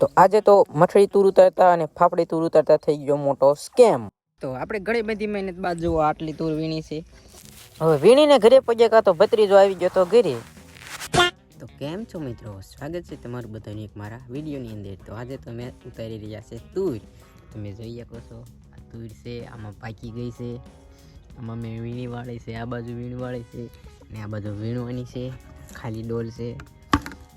તો આજે તો મઠડી તૂર ઉતરતા અને ફાફડી તૂર ઉતરતા થઈ ગયો મોટો સ્કેમ. તો આપણે ઘણી બધી મહેનત બાદ જુઓ આટલી તૂર વીણી છે. હવે વીણીને ઘરે પગ્યા કાં તો ભત્રીજો આવી ગયો તો ઘરે. તો કેમ છો મિત્રો? સ્વાગત છે તમારું બધાની એક મારા વિડીયોની અંદર. તો આજે તો મેં ઉતારી રહ્યા છે તૂર. તમે જોઈ શકો છો આ તૂર છે આમાં પાકી ગઈ છે. આમાં મેં વીણી વાળી છે આ બાજુ વીણ વાળી છે અને આ બાજુ વીણવાની છે. ખાલી ડોલ છે.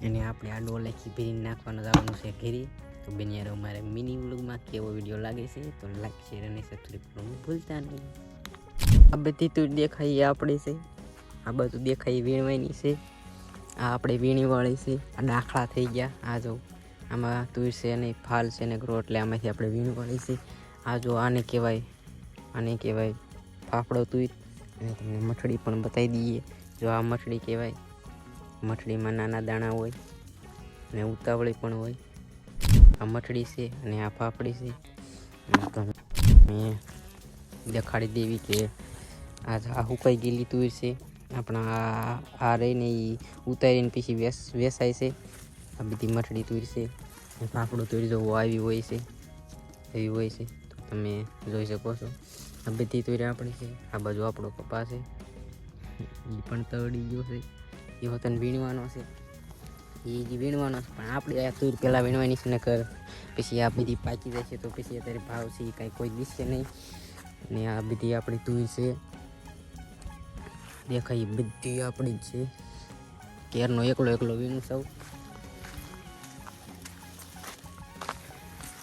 અને આપણે આ લખી ભીરીને નાખવાનું જવાનું છે ઘેરી. તો બેન યાર, અમારે મિની વ્લોગમાં કેવો વીડિયો લાગે છે, તો લાઈક શેર અને સબસ્ક્રાઈબ કરવાનું ભૂલતા નહીં. આ બધી તૂર દેખાય એ આપણી છે. આ બધું દેખાય એ વીણવાની છે. આ આપણે વીણીવાળી છે. આ દાખલા થઈ ગયા. આ જો આમાં તુર છે અને ફાલ છે ને ગ્રો, એટલે આમાંથી આપણે વીણવાળી છે. આ જો આને કહેવાય આને કહેવાય ફાફડો તુર અને તમને મઠડી પણ બતાવી દઈએ. જો આ મઠડી કહેવાય મઠડીમાં નાના દાણા હોય અને ઉતાવળી પણ હોય. આ મઠડી છે અને આ ફાફડી છે. મેં દેખાડી દેવી કે આ આ હુકાઈ ગયેલી તુર છે. આપણા આ આ રહીને એ ઉતારીને પછી વેસ વેસાય છે. આ બધી મઠડી તુર છે. ફાફડું તુર જો આવી હોય છે. એવી હોય છે. તો તમે જોઈ શકો છો. આ બધી તુર આપણી છે. આ બાજુ આપણો કપા છે. એ પણ તળી ગયો છે. એ વતન વીણવાનો છે. એ જે વીણવાનો છે, પણ આપણે આ તુર પહેલાં વીણવાની છે ને કર પછી આ બધી પાકી છે, તો પછી અત્યારે ભાવ છે, એ કાંઈ કોઈ દિશે નહીં. અને આ બધી આપણી તુર છે. દેખાય બધી આપણી જ છે. કેરનો એકલો એકલો વીણું સૌ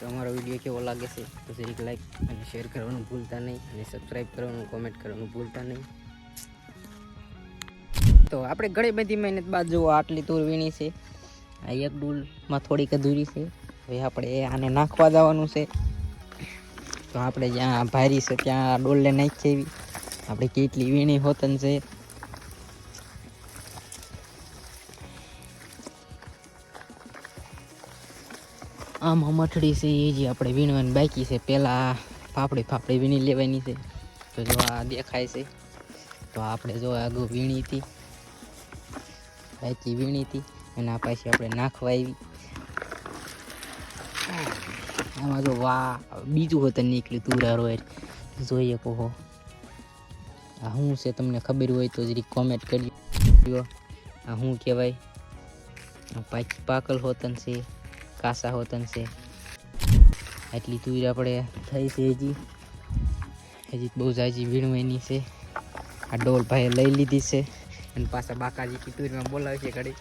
તો અમારો વીડિયો કેવો લાગે છે? તો જરીક લાઈક અને શેર કરવાનું ભૂલતા નહીં. અને સબસ્ક્રાઈબ કરવાનું કોમેન્ટ કરવાનું ભૂલતા નહીં. તો આપણે ઘણી બધી મહેનત બાદ જુઓ આટલી તૂર વીણી છે. આ એક ડૂલમાં થોડીક અધૂરી છે. હવે આપણે આને નાખવા જવાનું છે. તો આપણે જ્યાં ભારી છે ત્યાં ડોલને નાખી એવી આપણે કેટલી વીણી હોતન છે. આમાં મઠડી છે એ જે આપણે વીણવાની બાકી છે. પહેલાં ફાફડી ફાફડી વીણી લેવાની છે. તો જો આ દેખાય છે. તો આપણે જો આગળ વીણી હતી. બાકી વીણી હતી અને આ પાછી આપણે નાખવા આવી. આમાં જો વાહ બીજું હોત નીકળ્યું તુરા રોય જોઈએ કહો. આ શું છે તમને ખબર હોય તો જરી કોમેન્ટ કરી આ શું કહેવાય? પાકી પાકલ હોતન છે, કાસા હોતન છે. આટલી તુર આપણે થઈ છે હજી. હજી બહુ જાજી વીણવાની છે. આ ડોલ ભાઈએ લઈ લીધી છે. અને પાછા બાકાજી કિતુરમાં બોલાવે છે ઘડી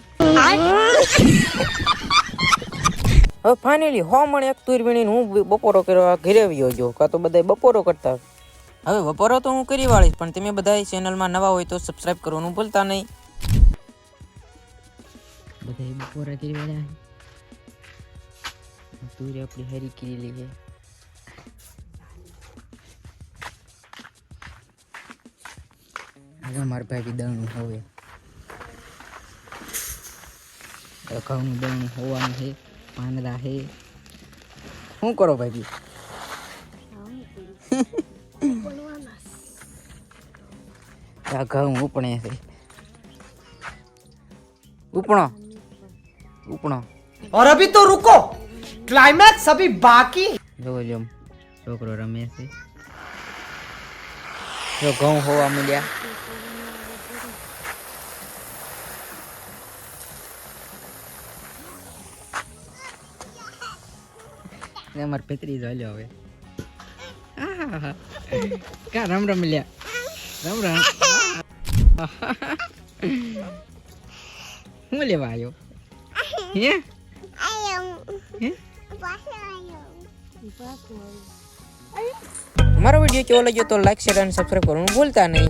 હવે ફાઇનલી હો મને એક તુર વીણીને હું બપોરો કરવા ઘરે આવ્યો જો કાં તો બધા બપોરો કરતા હવે બપોરો તો હું કરી વાળીશ પણ તમે બધા ચેનલમાં નવા હોય તો સબસ્ક્રાઇબ કરવાનું ભૂલતા નહીં. બધા બપોરા કરી વાળ્યા તુર આપણી હરી કરી લઈએ હવે મારા ભાઈ દળનું હવે ઘઉંનું દળનું હોવાનું છે પાંદડા છે શું કરો ભાઈ આ ઘઉં ઉપણે છે ઉપણો ઉપણો और अभी तो रुको क्लाइमैक्स अभी बाकी है। જો જો છોકરો રમે છે જો ઘઉં હોવા મળ્યા ને અમાર પેતરી ચાલ્યો હવે. કા રામ રામ લ્યા. રામ રામ. હું લેવા આવ્યો હે? હે? મારો વીડિયો કેવો લાગ્યો તો લાઈક શેર અને સબસ્ક્રાઈબ કરવાનું ભૂલતા નહીં.